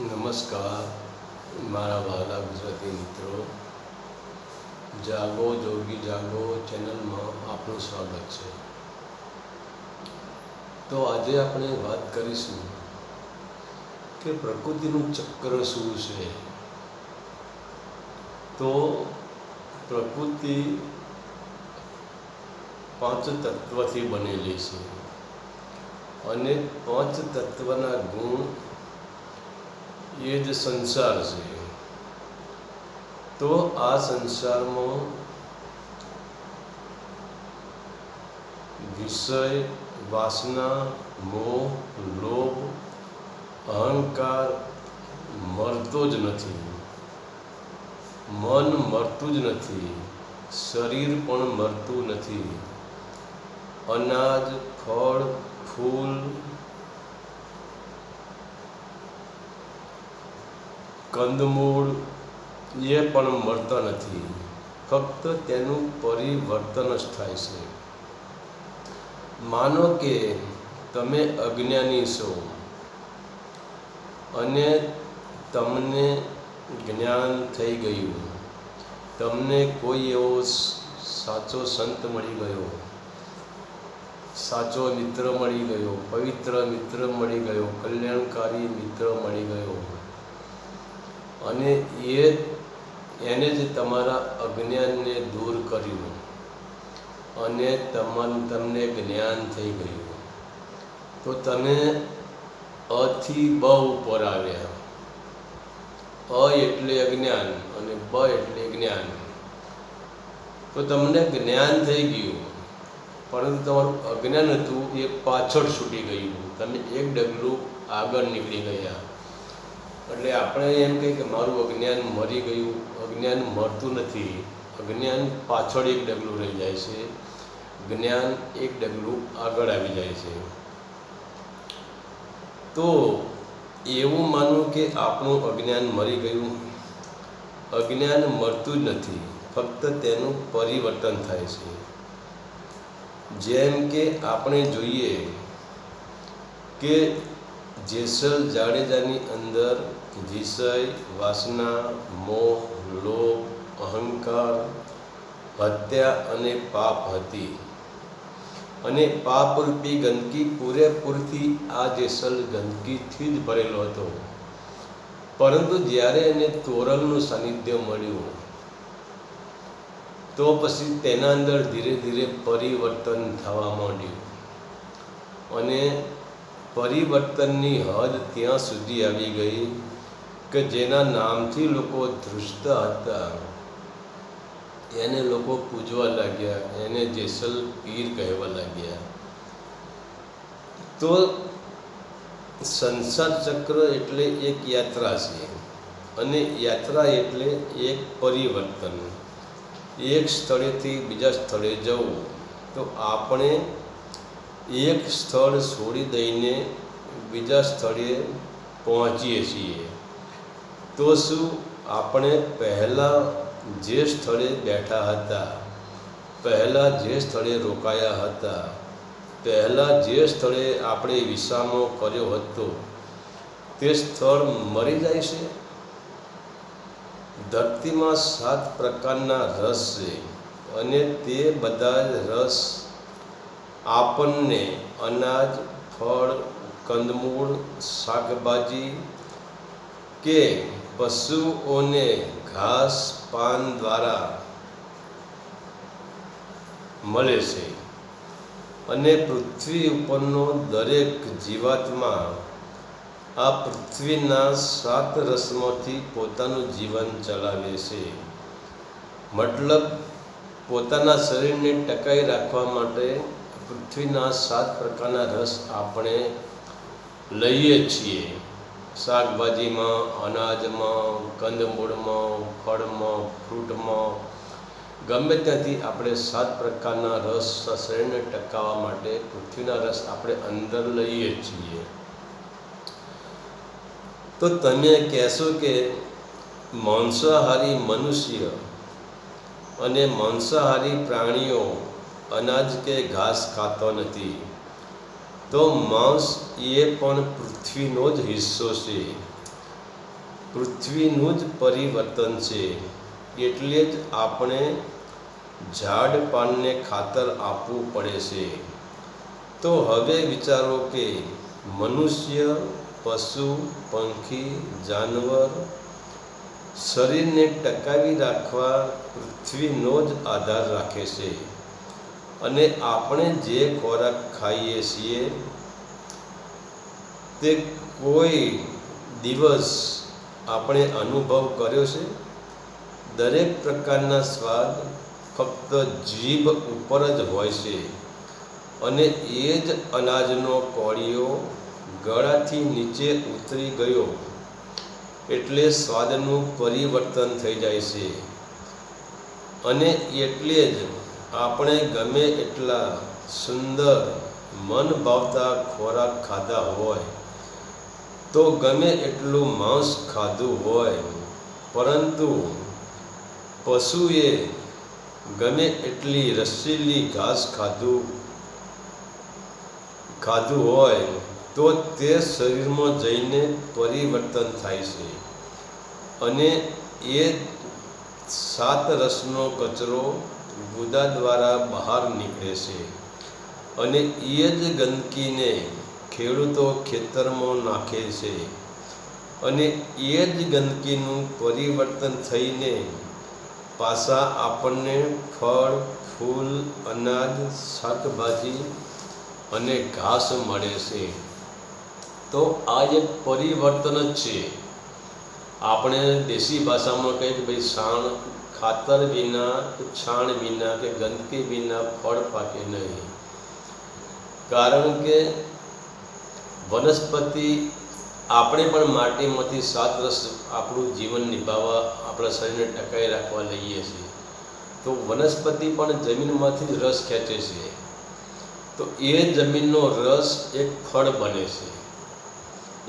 નમસ્કાર, મારા વાલા ગુજરાતી મિત્રો. જાગો, જોગી જાગો ચેનલમાં આપનું સ્વાગત છે. તો આજે આપણે વાત કરીશું કે પ્રકૃતિનું ચક્ર શું છે? તો પ્રકૃતિ પાંચ તત્વથી બનેલી છે. અને પાંચ તત્વના ગુણ એ જ સંસાર છે તો આ સંસારમાં વિષય વાસના મોહ લોભ અહંકાર મરતો જ નથી મન મરતું જ નથી શરીર પણ મરતું નથી અનાજ ફળ ફૂલ કંદમૂળ એ પણ મળતા નથી. ફક્ત તેનું પરિવર્તન જ થાય છે. માનો કે તમે અજ્ઞાની છો અને તમને જ્ઞાન થઈ ગયું. તમને કોઈ એવો સાચો સંત મળી ગયો. સાચો મિત્ર મળી ગયો, પવિત્ર મિત્ર મળી ગયો, કલ્યાણકારી મિત્ર મળી ગયો. અને એ એને જ તમારા અજ્ઞાનને દૂર કર્યું અને તમારું તમને જ્ઞાન થઈ ગયું. તો તમે અથી બ ઉપર આવ્યા. અ એટલે અજ્ઞાન અને બ એટલે જ્ઞાન. તો તમને જ્ઞાન થઈ ગયું. પરંતુ તમારું અજ્ઞાન હતું એ પાછળ છૂટી ગયું. તમે એક ડગલું આગળ નીકળી ગયા. એટલે આપણે એમ કહીએ કે મારું અજ્ઞાન મરી ગયું, અજ્ઞાન મરતું નથી. અજ્ઞાન પાછળ એક ડગલું રહી જાય છે. જ્ઞાન એક ડગલું આગળ આવી જાય છે. તો એવું માનવું કે આપણું અજ્ઞાન મરી ગયું. અજ્ઞાન મરતું જ નથી, ફક્ત તેનું પરિવર્તન થાય છે. જેમ કે આપણે જોઈએ કે જેસલ જાડેજાની અંદર વિષય, વાસના, મોહ, લોભ, અહંકાર, હત્યા અને પાપ હતી. અને પાપરૂપી ગંદકી પૂરેપૂરથી આ જેસલ ગંદકીથી જ ભરેલો હતો. પરંતુ જ્યારે એને તોરલનું સાનિધ્ય મળ્યું, તો પછી તેના અંદર ધીરે ધીરે પરિવર્તન થવા માંડ્યું. અને પરિવર્તનની હદ ત્યાં સુધી આવી ગઈ કે જેના નામથી લોકો ધ્રુજતા હતા. એને લોકો પૂજવા લાગ્યા, એને જેસલ પીર કહેવા લાગ્યા. તો સંસાર ચક્ર એટલે એક યાત્રા છે અને યાત્રા એટલે એક પરિવર્તન. એક સ્થળેથી બીજા સ્થળે જવું. તો આપણે એક સ્થળ છોડી દઈને બીજા સ્થળે પહોંચીએ છીએ. તો શું આપણે પહેલાં જે સ્થળે બેઠા હતા, પહેલાં જે સ્થળે રોકાયા હતા, પહેલાં જે સ્થળે આપણે વિસામો કર્યો હતો, તે સ્થળ મરી જાય છે? ધરતીમાં સાત પ્રકારના રસ છે અને તે બધા રસ આપણને અનાજ, ફળ, કંદમૂળ, શાકભાજી કે પશુઓને ઘાસ, પાન દ્વારા મળે છે. અને પૃથ્વી ઉપરનો દરેક જીવાત્મા આ પૃથ્વીના સાત રસમાંથી પોતાનું જીવન ચલાવે છે. મતલબ પોતાના શરીરને ટકાઈ રાખવા માટે પૃથ્વીના સાત પ્રકારના રસ આપણે લઈએ છીએ. શાકભાજીમાં, અનાજમાં કંદમૂળમાં ફળમાં, ફ્રૂટમાં. ગમે ત્યાંથી આપણે સાત પ્રકારના રસ શરીરને ટકાવવા માટે પૃથ્વીના રસ આપણે અંદર લઈએ છીએ. તો તમે કહેશો કે માંસાહારી મનુષ્ય અને માંસાહારી પ્રાણીઓ અનાજ કે ઘાસ ખાતો નથી. તો માંસ એ પણ પૃથ્વીનો જ હિસ્સો છે. પૃથ્વીનું જ પરિવર્તન છે. એટલે જ આપણે ઝાડ પાનને ખાતર આપવું પડે છે. તો હવે વિચારો કે મનુષ્ય, પશુ, પંખી, જાનવર શરીરને ટકાવી રાખવા પૃથ્વીનો જ આધાર રાખે છે. અને આપણે જે ખોરાક ખાઈએ છીએ, તે કોઈ દિવસ આપણે અનુભવ કર્યો છે? દરેક પ્રકારના સ્વાદ ફક્ત જીભ ઉપર જ હોય છે અને એ જ અનાજનો કોળિયો ગળાથી નીચે ઉતરી ગયો એટલે સ્વાદનું પરિવર્તન થઈ જાય છે. અને એટલે જ આપણે ગમે એટલા સુંદર મન ભાવતા ખોરાક ખાધા હોય, તો ગમે એટલું માંસ ખાધું હોય, પરંતુ પશુએ ગમે એટલી રસીલી ઘાસ ખાધું ખાધું હોય, તો તે શરીરમાં જઈને પરિવર્તન થાય છે. અને એ સાત રસનો કચરો ગુદા દ્વારા બહાર નીકળે છે. અને એ જ ગંદકીને ખેડૂતો ખેતરમાં નાખે છે. અને એ જ ગંદકીનું પરિવર્તન થઈને પાછા આપણને ફળ, ફૂલ, અનાજ, શાકભાજી અને ઘાસ મળે છે. તો આ એક પરિવર્તન જ છે. આપણે દેશી ભાષામાં કહીએ કે ભાઈ છાણ ખાતર વિના કે છાણ વિના કે ગંદકી વિના ફળ પાકે નહીં. કારણ કે વનસ્પતિ આપણે પણ માટીમાંથી સાત રસ આપણું જીવન નિભાવવા, આપણા શરીરને ટકાઈ રાખવા લઈએ છીએ. તો વનસ્પતિ પણ જમીનમાંથી જ રસ ખેંચે છે. તો એ જમીનનો રસ એક ફળ બને છે.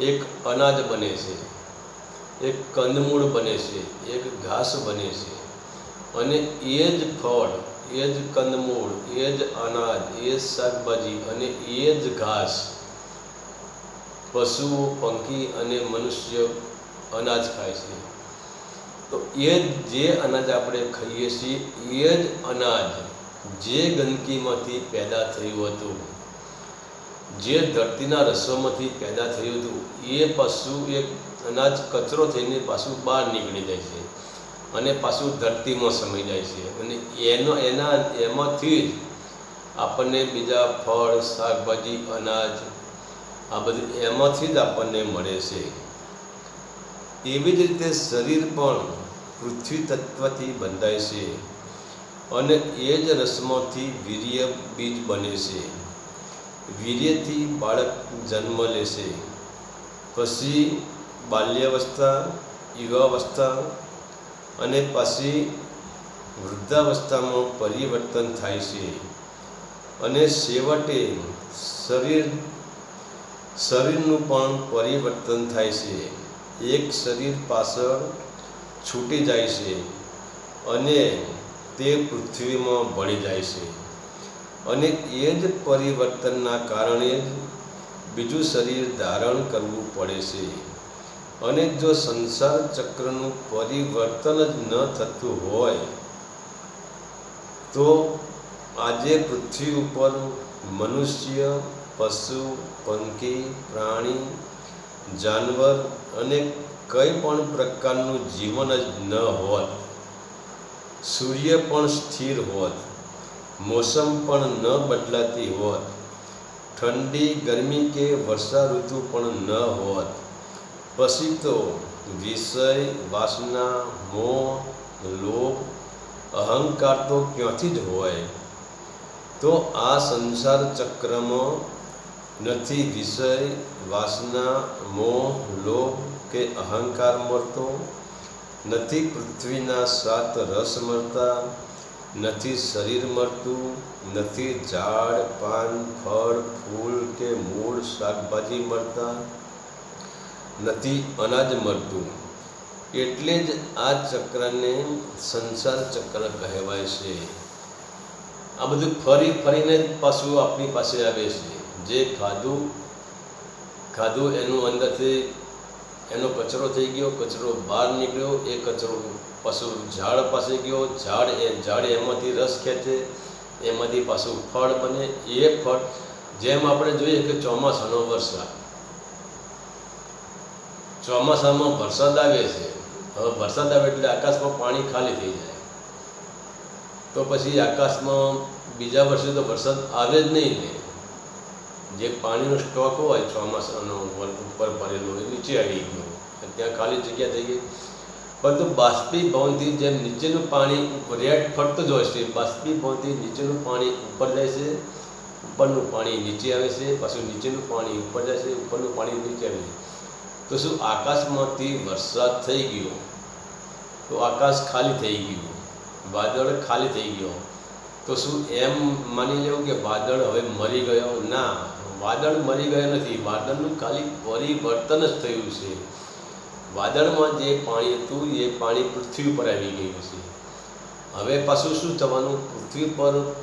એક અનાજ બને છે. એક કંદમૂળ બને છે. એક ઘાસ બને છે. અને એ જ ફળ એ જ કંદમૂળ, એ જ અનાજ, એ જ શાકભાજી અને એ જ ઘાસ. પશુઓ, પંખી અને મનુષ્ય અનાજ ખાય છે. તો એ જ અનાજ આપણે ખાઈએ છીએ, એ જ અનાજ જે ગંદકીમાંથી પેદા થયું હતું, જે ધરતીના રસોમાંથી પેદા થયું હતું, એ પશુ એક અનાજ કચરો થઈને પાછું બહાર નીકળી જાય છે. અને પાછું ધરતીમાં સમાઈ જાય છે. અને એનો, એના, એમાંથી જ આપણને બીજા ફળ, શાકભાજી, અનાજ, આ બધું એમાંથી જ આપણને મળે છે. એવી જ રીતે શરીર પણ પૃથ્વી તત્વથી બંધાય છે અને એ જ રસમાંથી વીર્ય બીજ બને છે. વીર્યથી બાળક જન્મ લેશે પછી બાલ્યાવસ્થા, યુવાવસ્થા અને પછી વૃદ્ધાવસ્થામાં પરિવર્તન થાય છે. અને છેવટે શરીર, શરીરનું પણ પરિવર્તન થાય છે. એક શરીર પાછળ છૂટી જાય છે અને તે પૃથ્વીમાં ભળી જાય છે. અને એ જ પરિવર્તનના કારણે જ બીજું શરીર ધારણ કરવું પડે છે. અને જો સંસાર ચક્રનું પરિવર્તન જ ન થતું હોય, તો આજે પૃથ્વી ઉપર મનુષ્ય, પશુ, પંખી, પ્રાણી, જાનવર અને કંઈ પણ પ્રકારનું જીવન જ ન હોત, સૂર્ય પણ સ્થિર હોત, મોસમ પણ ન બદલાતી હોત, ઠંડી, ગરમી કે વર્ષા ઋતુ પણ ન હોત પછી તો વિષય વાસના મોહ લોભ અહંકાર તો ક્યાંથી જ હોય તો આ સંસાર ચક્રમાં નથી વિષય વાસના મોહ લોભ કે અહંકાર મળતો નથી પૃથ્વીના સાત રસ મળતા નથી શરીર મળતું નથી ઝાડ પાન ફળ ફૂલ કે મૂળ શાકભાજી મળતા નથી, અનાજ મળતું. એટલે જ આ ચક્રને સંસાર ચક્ર કહેવાય છે. આ બધું ફરી ફરીને જ પાછું આપણી પાસે આવે છે. જે ખાધું ખાધું એનું અંદરથી, એનો કચરો થઈ ગયો, કચરો બહાર નીકળ્યો, એ કચરો પશુ ઝાડ પાસે ગયો. ઝાડ એ, ઝાડ એમાંથી રસ ખેંચે, એમાંથી પાછું ફળ બને. એ ફળ જેમ આપણે જોઈએ કે ચોમાસાનો વરસાદ ચોમાસામાં વરસાદ આવે છે. હવે વરસાદ આવે એટલે આકાશમાં પાણી ખાલી થઈ જાય. તો પછી આકાશમાં બીજા વર્ષે તો વરસાદ આવે જ નહીં ને જે પાણીનો સ્ટોક હોય ચોમાસાનો ઉપર ભરેલો એ નીચે આવી ગયો ત્યાં ખાલી જગ્યા થઈ ગઈ. પરંતુ બાષ્પીભવનથી જેમ નીચેનું પાણી રેટ ફરતું જ હોય છે, બાષ્પીભવનથી નીચેનું પાણી ઉપર જાય છે, ઉપરનું પાણી નીચે આવે છે, પાછું નીચેનું પાણી ઉપર જાય છે, ઉપરનું પાણી નીચે આવે છે. તો શું આકાશમાંથી વરસાદ થઈ ગયો? તો આકાશ ખાલી થઈ ગયું. વાદળ ખાલી થઈ ગયો. તો શું એમ માની લેવું કે વાદળ હવે મરી ગયો? ના, વાદળ મરી ગયો નથી. વાદળનું ખાલી પરિવર્તન જ થયું છે. વાદળમાં જે પાણી હતું, એ પાણી પૃથ્વી ઉપર આવી ગયું છે. હવે પાછું શું થવાનું? પૃથ્વી પર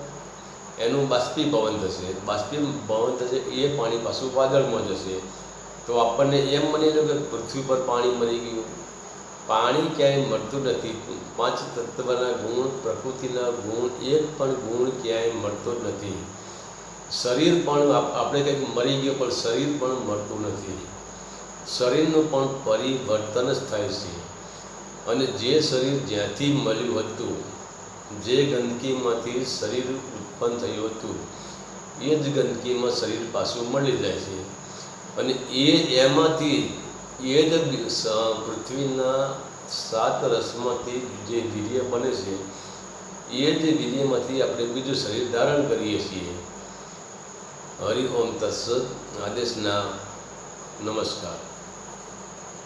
એનું બાષ્પીભવન થશે. બાષ્પીભવન થશે એ પાણી પાછું વાદળમાં જશે. તો આપણને એમ મની લો કે પૃથ્વી પર પાણી મરી ગયું. પાણી ક્યાંય મળતું નથી. પાંચ તત્વના ગુણ, પ્રકૃતિના ગુણ, એક પણ ગુણ ક્યાંય મળતો નથી. શરીર પણ આપણે કંઈક મરી ગયો પણ શરીર પણ મળતું નથી. શરીરનું પણ પરિવર્તન જ થાય છે. અને જે શરીર જ્યાંથી મળ્યું હતું, જે ગંદકીમાંથી શરીર ઉત્પન્ન થયું હતું, એ જ ગંદકીમાં શરીર પાછું મળી જાય છે. અને એ એમાંથી એ જ પૃથ્વીના સાત રસમાંથી જે વીર્ય બને છે, એ જ વીર્યમાંથી આપણે બીજું શરીર ધારણ કરીએ છીએ. હરિ ઓમ તત્સદ આદેશના નમસ્કાર.